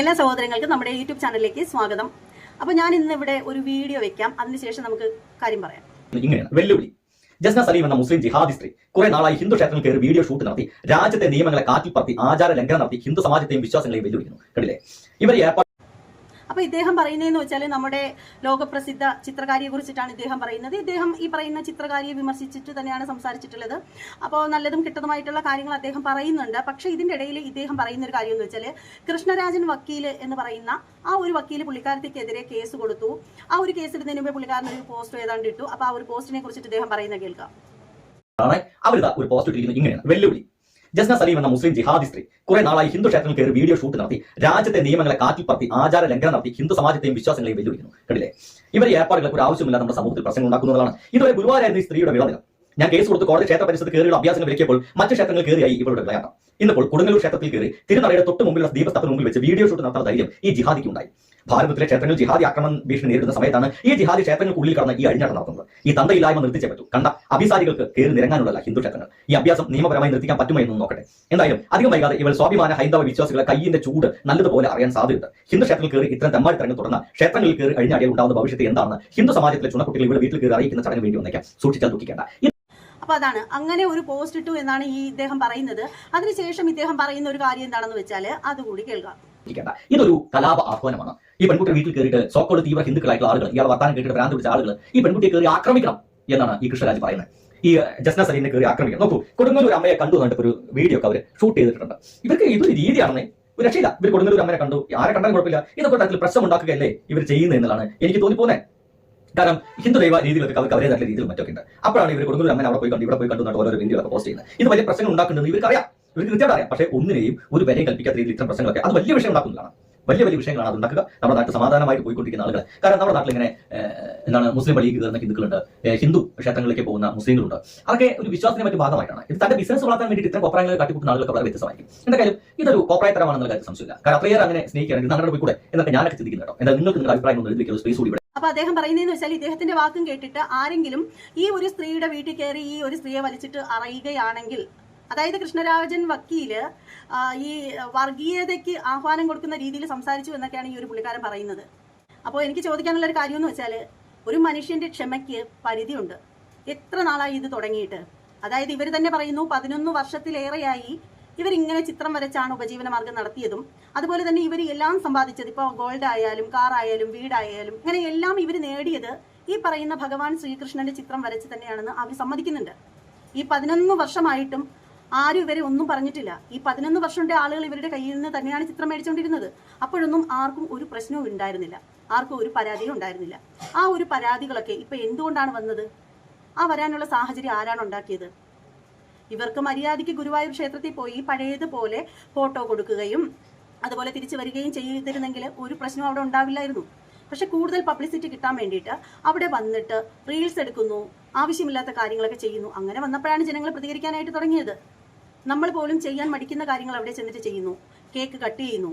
എല്ലാ സഹോദരങ്ങൾക്കും നമ്മുടെ യൂട്യൂബ് ചാനലിലേക്ക് സ്വാഗതം. അപ്പോൾ ഞാൻ ഇന്ന് ഇവിടെ ഒരു വീഡിയോ വെക്കാം. അതിനുശേഷം നമുക്ക് കാര്യം പറയാം. ഇങ്ങനെയാണ്. വെല്ലുവിളി. ജസ്ന സലീം എന്ന മുസ്ലിം ജിഹാദി സ്ത്രീ കുറെ നാളായി ഹിന്ദു ക്ഷേത്രങ്ങൾ കയറി വീഡിയോ ഷൂട്ട് നടത്തി രാജ്യത്തെ നിയമങ്ങളെ കാറ്റിൽ പറത്തി ആചാര ലംഘനം നടത്തി ഹിന്ദു സമാജത്തെയും വിശ്വാസങ്ങളെയും വെല്ലുവിളിക്കുന്നു. കണ്ടില്ലേ? ഇവർ ഏർപ്പാട് അപ്പോൾ ഇദ്ദേഹം പറയുന്നതെന്ന് വെച്ചാൽ നമ്മുടെ ലോകപ്രസിദ്ധ ചിത്രകാരിയെ കുറിച്ചിട്ടാണ് ഇദ്ദേഹം പറയുന്നത്. ഇദ്ദേഹം ഈ പറയുന്ന ചിത്രകാരിയെ വിമർശിച്ചിട്ട് തന്നെയാണ് സംസാരിച്ചിട്ടുള്ളത്. അപ്പോൾ നല്ലതും കിട്ടതുമായിട്ടുള്ള കാര്യങ്ങൾ അദ്ദേഹം പറയുന്നുണ്ട്. പക്ഷെ ഇതിന്റെ ഇടയിൽ ഇദ്ദേഹം പറയുന്ന ഒരു കാര്യം എന്ന് വെച്ചാൽ കൃഷ്ണരാജൻ വക്കീൽ എന്ന് പറയുന്ന ആ ഒരു വക്കീൽ പുള്ളിക്കാരത്തേക്കെതിരെ കേസ് കൊടുത്തു. ആ ഒരു കേസ് ഇടുന്നതിന് മുമ്പേ പുള്ളിക്കാരൻ ഒരു പോസ്റ്റ് ഏതാണ്ട് ഇട്ടു. അപ്പോൾ ആ ഒരു പോസ്റ്റിനെ കുറിച്ചിട്ട് ഇദ്ദേഹം പറയുന്നത് കേൾക്കാം. അവരിതാ ഒരു പോസ്റ്റ് ഇട്ടിരിക്കുന്നത് ഇങ്ങനെയാണ്. വെല്ലുവിളി. ജസ്ന സലീം എന്ന മുസ്ലിം ജിഹാദി സ്ത്രീ കുറെ നാളായി ഹിന്ദു ക്ഷേത്രങ്ങൾ കയറി വീഡിയോ ഷൂട്ട് നടത്തി രാജ്യത്തെ നിയമങ്ങളെ കാറ്റിൽ പറത്തി ആചാര ലംഘനം നടത്തി ഹിന്ദു സമാജത്തെയും വിശ്വാസങ്ങളെയും വെല്ലുവിളിക്കുന്നു. കണ്ടില്ലേ? ഇവർ ഏർപ്പാടുകൾക്ക് ഒരു ആവശ്യമില്ല നമ്മുടെ സമൂഹത്തിൽ പ്രശ്നങ്ങൾ ഉണ്ടാക്കുന്നതാണ്. ഇതുവരെ ഗുരുവാരായിരുന്നു ഈ സ്ത്രീയുടെ വിളനിലം ഞാൻ കേസ് കൊടുത്ത് കോടതി ക്ഷേത്ര പരിസരത്ത് കയറിയുള്ള അഭ്യാസങ്ങൾ വിലക്കിയപ്പോൾ മറ്റ് ക്ഷേത്രങ്ങൾ കയറിയായി ഇവരുടെ വിളയാട്ടം. ഇന്നിപ്പോൾ കൊടുങ്ങല്ലൂർ ക്ഷേത്രത്തിൽ കയറി തിരുനടയുടെ തൊട്ട് മുമ്പിലുള്ള ദീപസ്തപ്പിന് മുമ്പിൽ വെച്ച് വീഡിയോ ഷൂട്ട് നടത്തുന്ന ധൈര്യം ഈ ജിഹാദിക്ക് ഉണ്ടായി. ഭാരതത്തിലെ ക്ഷേത്രങ്ങളിൽ ജിഹാദി ആക്രമണം ഭീഷണി നേരിടുന്ന സമയത്താണ് ഈ ജിഹാദി ക്ഷേത്രങ്ങൾക്കുള്ളിൽ കടന്ന് ഈ അഴിഞ്ഞാട്ടം നടത്തുന്നത്. ഈ തന്തയില്ലായ്മ നിർത്തിച്ചേ പറ്റൂ. കണ്ട അഭിസാരികൾക്ക് കയറി നിരങ്ങാനുള്ളതല്ല ഹിന്ദു ക്ഷേത്രങ്ങൾ. ഈ അഭ്യാസം നിയമപരമായി നിർത്തിക്കാൻ പറ്റുമോ എന്ന് നോക്കട്ടെ. എന്തായാലും അധികം വൈകാതെ ഇവൾ സ്വാഭിമാന ഹൈന്ദവ വിശ്വാസികളെ കയ്യിന്റെ ചൂട് നല്ലതുപോലെ അറിയാൻ സാധ്യതയുണ്ട്. ഹിന്ദു ക്ഷേത്രത്തിൽ കയറി ഇത്തരം തെമ്മാടി തരങ്ങൾ തുടർന്ന ക്ഷേത്രങ്ങളിൽ കയറി അഴിഞ്ഞാടിയാൽ ഉണ്ടാകുന്ന ഭവിഷ്യത്ത് എന്താണ് ഹിന്ദു സമാജത്തിലെ ചുണക്കുട്ടികൾ ഇവിടെ വീട്ടിൽ കയറി അറിയിക്കുന്ന ചടങ്ങ് വേണ്ടി വന്നേക്കാം. സൂക്ഷിച്ചാൽ ദുഃഖിക്കേണ്ട. അപ്പോൾ അതാണ്. അങ്ങനെ ഒരു പോസ്റ്റ് ഇട്ടു എന്നാണ് ഈ ഇദ്ദേഹം പറയുന്നത്. അതിനുശേഷം ഇദ്ദേഹം പറയുന്ന ഒരു കാര്യം എന്താണെന്ന് വെച്ചാൽ അതുകൂടി കേൾക്കാം. ഇതൊരു കലാപ ആഹ്വാനമാണ്. ഈ പെൺകുട്ടി വീട്ടിൽ കയറിയിട്ട് സോക്കോട് തീവ്ര ഹിന്ദുക്കളായിട്ടുള്ള ആളുകൾ ഇയാൾ വർത്താനം കേട്ടിട്ട് ഭ്രാന്ത് പിടിച്ച ആളുകൾ ഈ പെൺകുട്ടിയെ കയറി ആക്രമിക്കണം എന്നാണ് ഈ കൃഷ്ണരാജ് പറയുന്നത്. ഈ ജസ്ന സലീനെ കയറി ആക്രമിക്കണം. നോക്കൂ കൊടുങ്ങല്ലൂർ അമ്മയെ കണ്ടു എന്നിട്ട് ഒരു വീഡിയോ ഒക്കെ അവർ ഷൂട്ട് ചെയ്തിട്ടുണ്ട്. ഇവർക്ക് ഇതൊരു രീതിയാണെന്നേ ഒരു രക്ഷയില്ല. ഇവർ കൊടുങ്ങല്ലൂർ അമ്മയെ കണ്ടു. ആരെ കണ്ടാലും കുഴപ്പമില്ല. ഇതൊക്കെ തരത്തിൽ പ്രശ്നം ഉണ്ടാക്കുകയല്ലേ ഇവർ ചെയ്യുന്നത് എന്നതാണ് എനിക്ക് തോന്നിപ്പോന്നെ. കാരണം ഹിന്ദു ദൈവ രീതിയിലൊക്കെ അവർക്ക് അവരെ തരത്തിലുള്ള രീതിയിൽ മറ്റൊക്കെ ഉണ്ട്. അപ്പോഴാണ് ഇവർ കൊടുങ്ങല്ലൂർ അമ്മനെ അവിടെ പോയി കണ്ടു ഇവിടെ പോയി കണ്ടു എന്നിട്ട് ഓരോ വീഡിയോ ഒക്കെ പോസ്റ്റ് ചെയ്യുന്നത്. ഇത് വലിയ പ്രശ്നങ്ങൾ ഉണ്ടാക്കുന്നുണ്ടെന്ന് ഇവർക്ക് അറിയാം. ഇവർക്ക് കൃത്യമായിട്ട് അറിയാം. പക്ഷേ ഒന്നിനെയും ഒരു വിലയും കൽപ്പിക്കാത്ത രീതിയിൽ ഇത്തരം പ്രശ്നങ്ങളൊക്കെ അത് വലിയ വിഷയം ഉണ്ടാക്കുന്നതാണ്. വലിയ വലിയ വിഷയങ്ങളാണ് അത് ഉണ്ടാക്കുക. നമ്മുടെ നാട്ടിൽ സമാധാനമായിട്ട് പോയിക്കൊണ്ടിരിക്കുന്ന ആളുകൾ കാരണം നമ്മുടെ നാട്ടിൽ ഇങ്ങനെ എന്താണ് മുസ്ലിം പള്ളിക്ക് കയറുന്ന ഹിന്ദുക്കളുണ്ട്. ഹിന്ദു ക്ഷേത്രങ്ങളിലേക്ക് പോകുന്ന മുസ്ലിങ്ങളുണ്ട്. അതൊക്കെ ഒരു വിശ്വാസത്തിന് മറ്റു ഭാഗമായിട്ടാണ് ഇത് തന്റെ ബിസിനസ് വളർത്താൻ വേണ്ടി ഇത്തരം കോപ്രായങ്ങൾ കാട്ടിക്കൂട്ടുന്ന ആളുകൾ വളരെ വ്യത്യസ്തമായിരിക്കും. എന്തായാലും ഇതൊരു കോപ്രായത്തരമാണെന്നുള്ള കാര്യം സംശയമില്ല. കാരണം അത്രയേറെ അങ്ങനെ സ്നേഹിക്കുകയാണെങ്കിൽ നമ്മുടെ പോയി കൂടെ എന്നൊക്കെ ഞാനൊക്കെ ചിന്തിക്കുന്നു കേട്ടോ. എന്നാൽ നിങ്ങൾക്ക് നിങ്ങളുടെ അഭിപ്രായം ഒന്നും എഴുതി സ്പേസ് കൂടി അപ്പൊ അദ്ദേഹം പറയുന്നതെന്ന് വെച്ചാൽ ഇദ്ദേഹത്തിന്റെ വാക്കും കേട്ടിട്ട് ആരെങ്കിലും ഈ ഒരു സ്ത്രീയുടെ വീട്ടിൽ കയറി ഈ ഒരു സ്ത്രീയെ വലിച്ചിട്ട് അറിയുകയാണെങ്കിൽ അതായത് കൃഷ്ണരാജൻ വക്കീൽ ഈ വർഗീയതയ്ക്ക് ആഹ്വാനം കൊടുക്കുന്ന രീതിയിൽ സംസാരിച്ചു എന്നൊക്കെയാണ് ഈ ഒരു പുള്ളിക്കാരൻ പറയുന്നത്. അപ്പോൾ എനിക്ക് ചോദിക്കാനുള്ള ഒരു കാര്യം എന്ന് വെച്ചാൽ ഒരു മനുഷ്യന്റെ ക്ഷമയ്ക്ക് പരിധിയുണ്ട്. എത്ര നാളായി ഇത് തുടങ്ങിയിട്ട്? അതായത് ഇവർ തന്നെ പറയുന്നു പതിനൊന്ന് വർഷത്തിലേറെയായി ഇവരിങ്ങനെ ചിത്രം വരച്ചാണ് ഉപജീവന മാർഗം നടത്തിയതും. അതുപോലെ തന്നെ ഇവർ എല്ലാം സമ്പാദിച്ചത് ഇപ്പോൾ ഗോൾഡ് ആയാലും കാർ ആയാലും വീടായാലും ഇങ്ങനെ എല്ലാം ഇവർ നേടിയത് ഈ പറയുന്ന ഭഗവാൻ ശ്രീകൃഷ്ണന്റെ ചിത്രം വരച്ച് തന്നെയാണെന്ന് അവർ സമ്മതിക്കുന്നുണ്ട്. ഈ പതിനൊന്ന് വർഷമായിട്ടും ആരും ഇവരെ ഒന്നും പറഞ്ഞിട്ടില്ല. ഈ പതിനൊന്ന് വർഷത്തെ ആളുകൾ ഇവരുടെ കയ്യിൽ നിന്ന് തന്നെയാണ് ചിത്രം മേടിച്ചുകൊണ്ടിരുന്നത് അപ്പോഴൊന്നും ആർക്കും ഒരു പ്രശ്നവും ഉണ്ടായിരുന്നില്ല. ആർക്കും ഒരു പരാതിയും ഉണ്ടായിരുന്നില്ല. ആ ഒരു പരാതികളൊക്കെ ഇപ്പൊ എന്തുകൊണ്ടാണ് വന്നത്? ആ വരാനുള്ള സാഹചര്യം ആരാണ് ഉണ്ടാക്കിയത്? ഇവർക്ക് മര്യാദയ്ക്ക് ഗുരുവായൂർ ക്ഷേത്രത്തിൽ പോയി പഴയതുപോലെ ഫോട്ടോ കൊടുക്കുകയും അതുപോലെ തിരിച്ചു വരികയും ചെയ്തിരുന്നെങ്കിൽ ഒരു പ്രശ്നവും അവിടെ ഉണ്ടാവില്ലായിരുന്നു. പക്ഷെ കൂടുതൽ പബ്ലിസിറ്റി കിട്ടാൻ വേണ്ടിയിട്ട് അവിടെ വന്നിട്ട് റീൽസ് എടുക്കുന്നു ആവശ്യമില്ലാത്ത കാര്യങ്ങളൊക്കെ ചെയ്യുന്നു. അങ്ങനെ വന്നപ്പോഴാണ് ജനങ്ങൾ പ്രതികരിക്കാനായിട്ട് തുടങ്ങിയത്. നമ്മൾ പോലും ചെയ്യാൻ മടിക്കുന്ന കാര്യങ്ങൾ അവിടെ ചെന്നിട്ട് ചെയ്യുന്നു. കേക്ക് കട്ട് ചെയ്യുന്നു.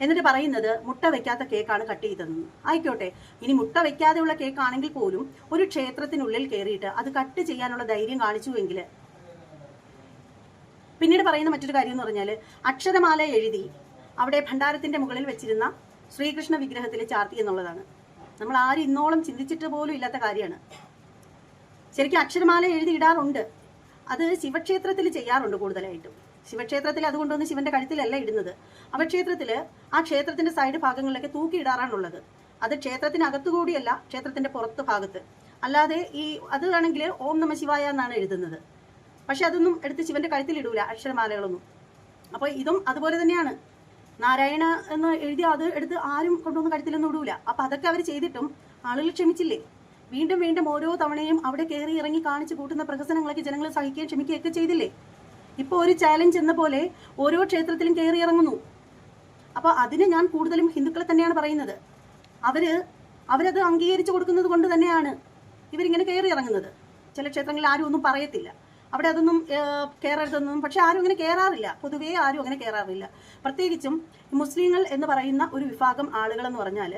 എന്നിട്ട് പറയുന്നത് മുട്ട വെക്കാത്ത കേക്കാണ് കട്ട് ചെയ്തതെന്ന്. ആയിക്കോട്ടെ. ഇനി മുട്ട വെക്കാതെയുള്ള കേക്കാണെങ്കിൽ പോലും ഒരു ക്ഷേത്രത്തിനുള്ളിൽ കയറിയിട്ട് അത് കട്ട് ചെയ്യാനുള്ള ധൈര്യം കാണിച്ചുവെങ്കിൽ പിന്നീട് പറയുന്ന മറ്റൊരു കാര്യം എന്ന് പറഞ്ഞാൽ അക്ഷരമാല എഴുതി അവിടെ ഭണ്ഡാരത്തിന്റെ മുകളിൽ വെച്ചിരുന്ന ശ്രീകൃഷ്ണ വിഗ്രഹത്തിൽ ചാർത്തി എന്നുള്ളതാണ്. നമ്മൾ ആരും ഇന്നോളം ചിന്തിച്ചിട്ട് പോലും ഇല്ലാത്ത കാര്യമാണ്. ശരിക്കും അക്ഷരമാല എഴുതി ഇടാറുണ്ട്. അത് ശിവക്ഷേത്രത്തിൽ ചെയ്യാറുണ്ട് കൂടുതലായിട്ടും. ശിവക്ഷേത്രത്തിൽ അതുകൊണ്ടൊന്ന് ശിവന്റെ കഴുത്തിലല്ല ഇടുന്നത്. അവക്ഷേത്രത്തിൽ ആ ക്ഷേത്രത്തിന്റെ സൈഡ് ഭാഗങ്ങളിലൊക്കെ തൂക്കി ഇടാറാണുള്ളത്. അത് ക്ഷേത്രത്തിനകത്തു കൂടിയല്ല ക്ഷേത്രത്തിന്റെ പുറത്ത് ഭാഗത്ത്. അല്ലാതെ ഈ അത് ആണെങ്കിൽ ഓം നമ ശിവായ എന്നാണ് എഴുതുന്നത്. പക്ഷെ അതൊന്നും എടുത്ത് ശിവന്റെ കഴുത്തിൽ ഇടൂല അക്ഷരമാലകളൊന്നും. അപ്പോൾ ഇതും അതുപോലെ തന്നെയാണ്. നാരായണ എന്ന് എഴുതി അത് എടുത്ത് ആരും കൊണ്ടുവന്ന് കഴുത്തിലൊന്നും ഇടൂല. അപ്പൊ അതൊക്കെ അവർ ചെയ്തിട്ടും ആളുകൾ ക്ഷമിച്ചില്ലേ? വീണ്ടും വീണ്ടും ഓരോ തവണയും അവിടെ കയറി ഇറങ്ങി കാണിച്ചു കൂട്ടുന്ന പ്രഹസനങ്ങളൊക്കെ ജനങ്ങൾ സഹിക്കുകയും ക്ഷമിക്കുകയൊക്കെ ചെയ്തില്ലേ? ഇപ്പോൾ ഒരു ചാലഞ്ച് എന്ന പോലെ ഓരോ ക്ഷേത്രത്തിലും കയറി ഇറങ്ങുന്നു. അപ്പോൾ അതിന് ഞാൻ കൂടുതലും ഹിന്ദുക്കളെ തന്നെയാണ് പറയുന്നത്. അവർ അവരത് അംഗീകരിച്ചു കൊടുക്കുന്നത് കൊണ്ട് തന്നെയാണ് ഇവരിങ്ങനെ കയറി ഇറങ്ങുന്നത്. ചില ക്ഷേത്രങ്ങളിൽ ആരും ഒന്നും പറയത്തില്ല. അവിടെ അതൊന്നും കയറരുതൊന്നും കയറരുതെന്നും പക്ഷെ ആരും അങ്ങനെ കയറാറില്ല പൊതുവേ ആരും അങ്ങനെ കയറാറില്ല പ്രത്യേകിച്ചും മുസ്ലിങ്ങൾ എന്ന് പറയുന്ന ഒരു വിഭാഗം ആളുകൾ എന്ന് പറഞ്ഞാൽ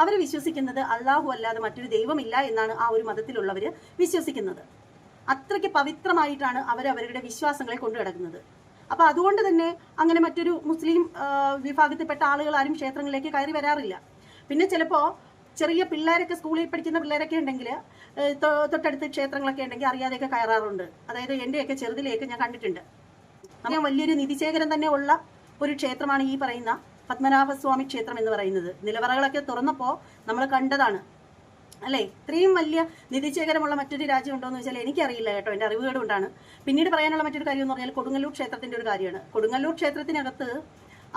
അവർ വിശ്വസിക്കുന്നത് അള്ളാഹു അല്ലാതെ മറ്റൊരു ദൈവമില്ല എന്നാണ് ആ ഒരു മതത്തിലുള്ളവർ വിശ്വസിക്കുന്നത്. അത്രയ്ക്ക് പവിത്രമായിട്ടാണ് അവർ അവരുടെ വിശ്വാസങ്ങളെ കൊണ്ടു കിടക്കുന്നത് അപ്പൊ അതുകൊണ്ട് തന്നെ അങ്ങനെ മറ്റൊരു മുസ്ലിം വിഭാഗത്തിൽപ്പെട്ട ആളുകൾ ആരും ക്ഷേത്രങ്ങളിലേക്ക് കയറി വരാറില്ല. പിന്നെ ചിലപ്പോ ചെറിയ പിള്ളേരൊക്കെ സ്കൂളിൽ പഠിക്കുന്ന പിള്ളേരൊക്കെ ഉണ്ടെങ്കിൽ തൊട്ടടുത്ത് ക്ഷേത്രങ്ങളൊക്കെ ഉണ്ടെങ്കിൽ അറിയാതെയൊക്കെ കയറാറുണ്ട്. അതായത് എന്റെയൊക്കെ ചെറുതിലേക്ക് ഞാൻ കണ്ടിട്ടുണ്ട്. അങ്ങനെ വലിയൊരു നിധിശേഖരം തന്നെ ഉള്ള ഒരു ക്ഷേത്രമാണ് ഈ പറയുന്ന പത്മനാഭസ്വാമി ക്ഷേത്രം എന്ന് പറയുന്നത്. നിലവറകളൊക്കെ തുറന്നപ്പോൾ നമ്മൾ കണ്ടതാണ്. അല്ലേ? ഇത്രയും വലിയ നിധിശേഖരമുള്ള മറ്റൊരു രാജ്യം ഉണ്ടോ എന്ന് വെച്ചാൽ എനിക്കറിയില്ല കേട്ടോ. എന്റെ അറിവുകേട് കൊണ്ടാണ്. പിന്നീട് പറയാനുള്ള മറ്റൊരു കാര്യം എന്ന് പറഞ്ഞാൽ കൊടുങ്ങല്ലൂർ ക്ഷേത്രത്തിന്റെ ഒരു കാര്യമാണ്. കൊടുങ്ങല്ലൂർ ക്ഷേത്രത്തിനകത്ത്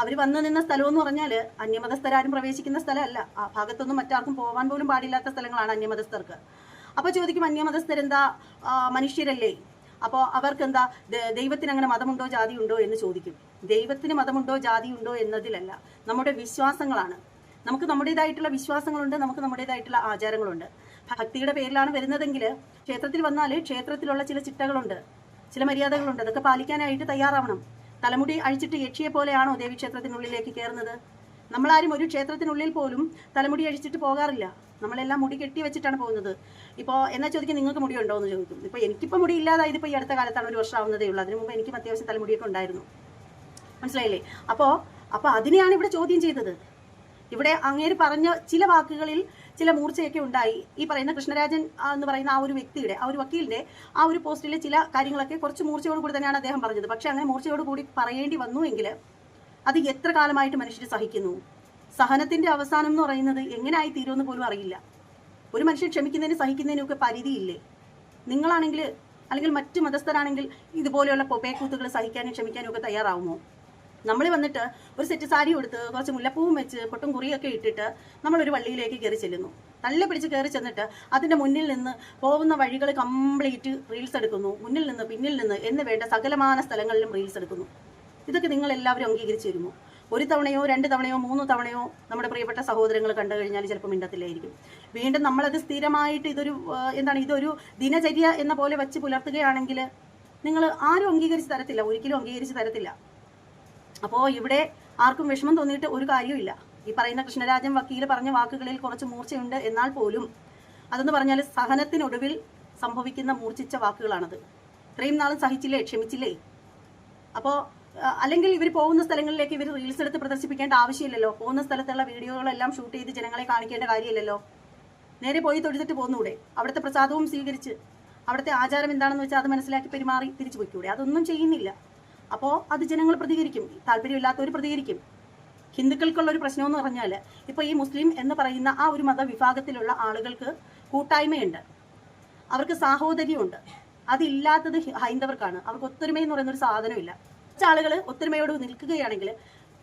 അവർ വന്നു നിന്ന സ്ഥലം എന്ന് പറഞ്ഞാൽ അന്യമതസ്ഥരാരും പ്രവേശിക്കുന്ന സ്ഥലമല്ല. ആ ഭാഗത്തൊന്നും മറ്റാർക്കും പോകാൻ പോലും പാടില്ലാത്ത സ്ഥലങ്ങളാണ് അന്യമതസ്ഥർക്ക്. അപ്പോൾ ചോദിക്കും അന്യമതസ്ഥരെന്താ? മനുഷ്യരല്ലേ? അപ്പോൾ അവർക്ക് എന്താ ദൈവത്തിന് അങ്ങനെ മതമുണ്ടോ ജാതി ഉണ്ടോ എന്ന് ചോദിക്കും. ദൈവത്തിന് മതമുണ്ടോ ജാതി ഉണ്ടോ എന്നതിലല്ല. നമ്മുടെ വിശ്വാസങ്ങളാണ്. നമുക്ക് നമ്മുടേതായിട്ടുള്ള വിശ്വാസങ്ങളുണ്ട് നമുക്ക് നമ്മുടേതായിട്ടുള്ള ആചാരങ്ങളുണ്ട്. ഭക്തിയുടെ പേരിലാണ് വരുന്നതെങ്കിൽ ക്ഷേത്രത്തിൽ വന്നാൽ ക്ഷേത്രത്തിലുള്ള ചില ചിട്ടകളുണ്ട് ചില മര്യാദകളുണ്ട്. അതൊക്കെ പാലിക്കാനായിട്ട് തയ്യാറാവണം. തലമുടി അഴിച്ചിട്ട് യക്ഷിയെ പോലെയാണോ ദേവി ക്ഷേത്രത്തിനുള്ളിലേക്ക് കയറുന്നത്? നമ്മളാരും ഒരു ക്ഷേത്രത്തിനുള്ളിൽ പോലും തലമുടി അഴിച്ചിട്ട് പോകാറില്ല. നമ്മളെല്ലാം മുടി കെട്ടി വെച്ചിട്ടാണ് പോകുന്നത്. ഇപ്പോൾ എന്നാ ചോദിക്കും? നിങ്ങൾക്ക് മുടിയുണ്ടോ എന്ന് ചോദിക്കും. ഇപ്പോൾ എനിക്കിപ്പോൾ മുടി ഇല്ലാതായത് ഇപ്പോൾ ഈ അടുത്ത കാലത്താണ് ഒരു വർഷം ആവുന്നതേ ഉള്ളൂ. അതിനു മുമ്പ് എനിക്കും അത്യാവശ്യം തലമുടിയൊക്കെ ഉണ്ടായിരുന്നു. മനസ്സിലായില്ലേ? അപ്പോൾ അപ്പോൾ അതിനെയാണ് ഇവിടെ ചോദ്യം ചെയ്തത്. ഇവിടെ അങ്ങേര് പറഞ്ഞ ചില വാക്കുകളിൽ ചില മൂർച്ചയൊക്കെ ഉണ്ടായി. ഈ പറയുന്ന കൃഷ്ണരാജൻ എന്ന് പറയുന്ന ആ ഒരു വ്യക്തിയുടെ ആ ഒരു വക്കീലിന്റെ ആ ഒരു പോസ്റ്റിലെ ചില കാര്യങ്ങളൊക്കെ കുറച്ച് മൂർച്ചയോട് കൂടി തന്നെയാണ് അദ്ദേഹം പറഞ്ഞത്. പക്ഷേ അങ്ങനെ മൂർച്ചയോട് കൂടി പറയേണ്ടി വന്നു എങ്കിൽ അത് എത്ര കാലമായിട്ട് മനുഷ്യർ സഹിക്കുന്നു? സഹനത്തിന്റെ അവസാനം എന്ന് പറയുന്നത് എങ്ങനെയായി തീരുമെന്ന് പോലും അറിയില്ല. ഒരു മനുഷ്യൻ ക്ഷമിക്കുന്നതിന് സഹിക്കുന്നതിനും ഒക്കെ പരിധിയില്ലേ? നിങ്ങളാണെങ്കിൽ അല്ലെങ്കിൽ മറ്റു മതസ്ഥരാണെങ്കിൽ ഇതുപോലെയുള്ള പൊപ്പേക്കൂത്തുകൾ സഹിക്കാനും ക്ഷമിക്കാനും ഒക്കെ തയ്യാറാവുമോ? നമ്മൾ വന്നിട്ട് ഒരു സെറ്റ് സാരി കൊടുത്ത് കുറച്ച് മുല്ലപ്പൂവും വെച്ച് പൊട്ടും കുറിയൊക്കെ ഇട്ടിട്ട് നമ്മളൊരു വള്ളിയിലേക്ക് കയറി ചെല്ലുന്നു. നല്ല പിടിച്ച് കയറി ചെന്നിട്ട് അതിന്റെ മുന്നിൽ നിന്ന് പോകുന്ന വഴികൾ കംപ്ലീറ്റ് റീൽസ് എടുക്കുന്നു. മുന്നിൽ നിന്ന് പിന്നിൽ നിന്ന് എന്ന് വേണ്ട സകലമാന സ്ഥലങ്ങളിലും റീൽസ് എടുക്കുന്നു. ഇതൊക്കെ നിങ്ങൾ എല്ലാവരും അംഗീകരിച്ചു തരുമോ ഒരു തവണയോ രണ്ട് തവണയോ മൂന്ന് തവണയോ നമ്മുടെ പ്രിയപ്പെട്ട സഹോദരങ്ങൾ കണ്ടു കഴിഞ്ഞാൽ ചിലപ്പോൾ മിണ്ടത്തില്ലായിരിക്കും. വീണ്ടും നമ്മളത് സ്ഥിരമായിട്ട് ഇതൊരു എന്താണ് ഇതൊരു ദിനചര്യ എന്ന പോലെ വെച്ച് പുലർത്തുകയാണെങ്കിൽ നിങ്ങൾ ആരും അംഗീകരിച്ച് തരത്തില്ല ഒരിക്കലും അംഗീകരിച്ച് തരത്തില്ല. അപ്പോൾ ഇവിടെ ആർക്കും വിഷമം തോന്നിയിട്ട് ഒരു കാര്യമില്ല ഈ പറയുന്ന കൃഷ്ണരാജൻ വക്കീൽ പറഞ്ഞ വാക്കുകളിൽ കുറച്ച് മൂർച്ചയുണ്ട് എന്നാൽ പോലും അതെന്ന് പറഞ്ഞാൽ സഹനത്തിനൊടുവിൽ സംഭവിക്കുന്ന മൂർച്ഛിച്ച വാക്കുകളാണത്. ഇത്രയും നാളും സഹിച്ചില്ലേ ക്ഷമിച്ചില്ലേ? അപ്പോൾ അല്ലെങ്കിൽ ഇവർ പോകുന്ന സ്ഥലങ്ങളിലേക്ക് ഇവർ റീൽസ് എടുത്ത് പ്രദർശിപ്പിക്കേണ്ട ആവശ്യമില്ലല്ലോ. പോകുന്ന സ്ഥലത്തുള്ള വീഡിയോകളെല്ലാം ഷൂട്ട് ചെയ്ത് ജനങ്ങളെ കാണിക്കേണ്ട കാര്യമില്ലല്ലോ. നേരെ പോയി തൊഴുതിട്ട് പോന്നൂടെ. അവിടുത്തെ പ്രസാദവും സ്വീകരിച്ച് അവിടുത്തെ ആചാരം എന്താണെന്ന് വെച്ചാൽ അത് മനസ്സിലാക്കി പെരുമാറി തിരിച്ചു പോയിക്കൂടെ. അതൊന്നും ചെയ്യുന്നില്ല. അപ്പോൾ അത് ജനങ്ങൾ പ്രതികരിക്കും. താല്പര്യമില്ലാത്തവർ പ്രതികരിക്കും. ഹിന്ദുക്കൾക്കുള്ള ഒരു പ്രശ്നമെന്ന് പറഞ്ഞാൽ ഇപ്പോൾ ഈ മുസ്ലിം എന്ന് പറയുന്ന ആ ഒരു മതവിഭാഗത്തിലുള്ള ആളുകൾക്ക് കൂട്ടായ്മയുണ്ട്. അവർക്ക് സാഹോദര്യമുണ്ട്. അതില്ലാത്തത് ഹൈന്ദവർക്കാണ്. അവർക്ക് ഒത്തൊരുമ എന്ന് പറയുന്ന ഒരു സാധനമില്ല. കുറച്ച് ആളുകൾ ഒത്തൊരുമയോട് നിൽക്കുകയാണെങ്കിൽ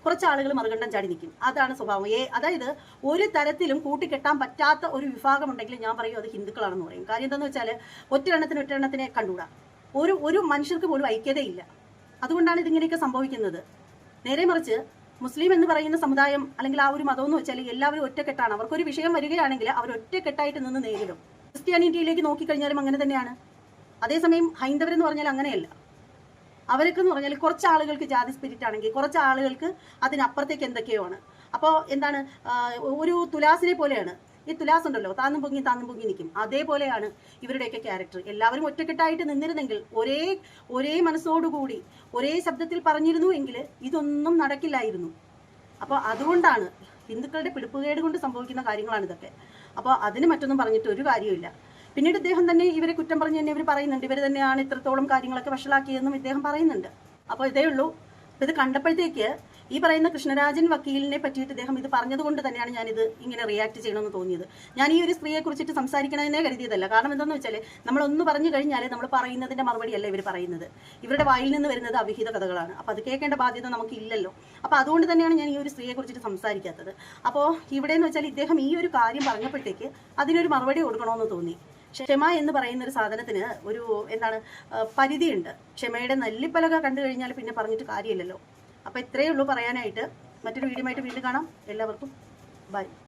കുറച്ച് ആളുകൾ മറുകണ്ഠം ചാടി നിൽക്കും. അതാണ് സ്വഭാവം. ഏ അതായത് ഒരു തരത്തിലും കൂട്ടിക്കെട്ടാൻ പറ്റാത്ത ഒരു വിഭാഗം ഉണ്ടെങ്കിൽ ഞാൻ പറയും അത് ഹിന്ദുക്കളാണെന്ന് പറയും. കാര്യം എന്താണെന്ന് വെച്ചാൽ ഒറ്റയെണ്ണത്തിന് ഒറ്റയെണ്ണത്തിനെ കണ്ടുകൂടാ. ഒരു ഒരു മനുഷ്യർക്ക് പോലും ഐക്യതയില്ല അതുകൊണ്ടാണ് ഇതിങ്ങനെയൊക്കെ സംഭവിക്കുന്നത്. നേരെ മറിച്ച് മുസ്ലിം എന്ന് പറയുന്ന സമുദായം അല്ലെങ്കിൽ ആ ഒരു മതം എന്ന് വെച്ചാൽ എല്ലാവരും ഒറ്റക്കെട്ടാണ്. അവർക്കൊരു വിഷയം വരികയാണെങ്കിൽ അവർ ഒറ്റക്കെട്ടായിട്ട് നിന്ന് നേരിടും. ക്രിസ്ത്യാനിറ്റിയിലേക്ക് നോക്കിക്കഴിഞ്ഞാലും അങ്ങനെ തന്നെയാണ്. അതേസമയം ഹൈന്ദവരെന്ന് പറഞ്ഞാൽ അങ്ങനെയല്ല. അവർക്ക് എന്ന് പറഞ്ഞാൽ കുറച്ച് ആളുകൾക്ക് ജാതി സ്പിരിറ്റ് ആണെങ്കിൽ കുറച്ച് ആളുകൾക്ക് അതിനപ്പുറത്തേക്ക് എന്തൊക്കെയോ ആണ് അപ്പോൾ എന്താണ് ഒരു തുലാസിനെ പോലെയാണ്. ഈ തുലാസ് ഉണ്ടല്ലോ താന്നും പൊങ്ങി താന്നും പൊങ്ങി നിൽക്കും അതേപോലെയാണ് ഇവരുടെയൊക്കെ ക്യാരക്ടർ എല്ലാവരും ഒറ്റക്കെട്ടായിട്ട് നിന്നിരുന്നെങ്കിൽ ഒരേ ഒരേ മനസ്സോടുകൂടി ഒരേ ശബ്ദത്തിൽ പറഞ്ഞിരുന്നു എങ്കിൽ ഇതൊന്നും നടക്കില്ലായിരുന്നു. അപ്പോൾ അതുകൊണ്ടാണ് ഹിന്ദുക്കളുടെ പിടിപ്പുകേട് കൊണ്ട് സംഭവിക്കുന്ന കാര്യങ്ങളാണ് ഇതൊക്കെ. അപ്പോൾ അതിന് മറ്റൊന്നും പറഞ്ഞിട്ട് ഒരു കാര്യമില്ല പിന്നീട് ഇദ്ദേഹം തന്നെ ഇവരെ കുറ്റം പറഞ്ഞ് തന്നെ ഇവർ പറയുന്നുണ്ട്. ഇവർ തന്നെയാണ് ഇത്രത്തോളം കാര്യങ്ങളൊക്കെ വഷളാക്കിയതെന്നും ഇദ്ദേഹം പറയുന്നുണ്ട്. അപ്പോൾ ഇതേ ഉള്ളൂ. ഇത് കണ്ടപ്പോഴത്തേക്ക് ഈ പറയുന്ന കൃഷ്ണരാജൻ വക്കീലിനെ പറ്റിയിട്ട് ഇദ്ദേഹം ഇത് പറഞ്ഞതുകൊണ്ട് തന്നെയാണ് ഞാനിത് ഇങ്ങനെ റിയാക്ട് ചെയ്യണമെന്ന് തോന്നിയത്. ഞാൻ ഈ ഒരു സ്ത്രീയെ കുറിച്ചിട്ട് സംസാരിക്കണമെന്നേ കരുതിയതല്ല. കാരണം എന്താണെന്ന് വെച്ചാൽ നമ്മൾ ഒന്ന് പറഞ്ഞു കഴിഞ്ഞാൽ നമ്മൾ പറയുന്നതിന്റെ മറുപടിയല്ല ഇവർ പറയുന്നത്. ഇവരുടെ വായിൽ നിന്ന് വരുന്നത് അവിഹിത കഥകളാണ്. അപ്പോൾ അത് കേൾക്കേണ്ട ബാധ്യത നമുക്ക് ഇല്ലല്ലോ അപ്പോൾ അതുകൊണ്ട് തന്നെയാണ് ഞാൻ ഈ ഒരു സ്ത്രീയെ കുറിച്ചിട്ട് സംസാരിക്കാത്തത്. അപ്പോൾ ഇവിടെ എന്ന് വെച്ചാൽ ഇദ്ദേഹം ഈ ഒരു കാര്യം പറഞ്ഞപ്പോഴത്തേക്ക് അതിനൊരു മറുപടി കൊടുക്കണമെന്ന് തോന്നി. ക്ഷമ എന്ന് പറയുന്ന ഒരു സാധനത്തിന് ഒരു എന്താണ് പരിധിയുണ്ട്. ക്ഷമയുടെ നെല്ലിപ്പലക കണ്ടു കഴിഞ്ഞാൽ പിന്നെ പറഞ്ഞിട്ട് കാര്യമില്ലല്ലോ. അപ്പോൾ ഇത്രയേ ഉള്ളൂ പറയാനായിട്ട്. മറ്റൊരു വീഡിയോ ആയിട്ട് വീണ്ടും കാണാം. എല്ലാവർക്കും ബൈ.